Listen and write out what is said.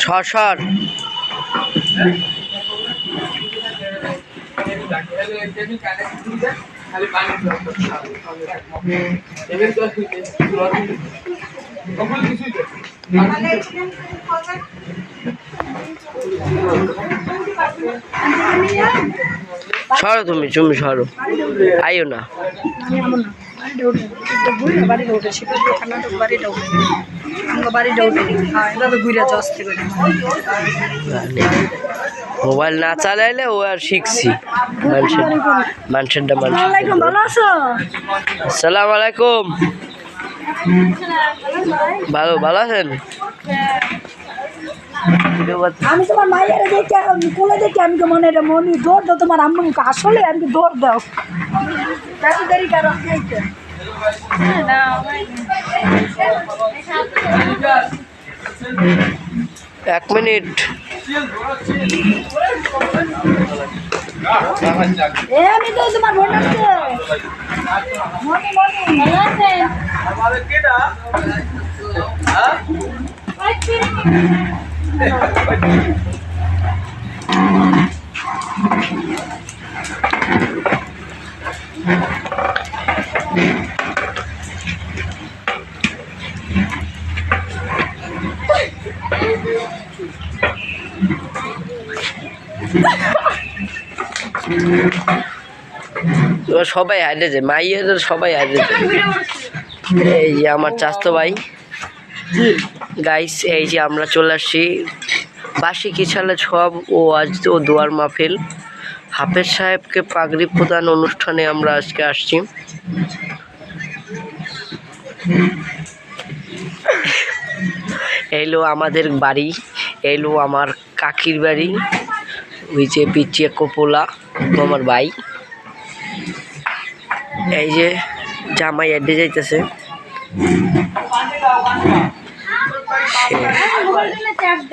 সর সর। সরো তুমি তুমি সরো। আইও না। হ্যাঁ করে। মোবাইল না চালাইলে ও আর শিখছি। মানুষের মানুষেরটা মানুষের আসসালামু আলাইকুম। ভালো ভালো আছেন? আমি তোমার মায়ের দেখে আমি কোলে দেখে আমি তো মনে এটা মনে দৌড় দাও তোমার আম্মুকে আসলে আমি দৌড় দাও। তাড়াতাড়ি কারও এক মিনিট। আমি তো তোমার আছে মনে মনে। ভালো আছেন এবার সবাই হারিয়ে যায়। মাইয়ের সবাই হারিয়ে যায়। এই আমার চাস্তো ভাই। গাইস এই যে আমরা চলে আসছি। বাসি কিছালে সব ও আজ ও দোয়ার মাহফিল। হাফেজ সাহেবকে পাগড়ি প্রদান অনুষ্ঠানে আমরা আজকে আসছি। এলো আমাদের বাড়ি, এলো আমার কাকির বাড়ি, ওই যে পিচিয়ে কোপোলা আমার ভাই। এই যে জামাই এডে যাইতেছে। সে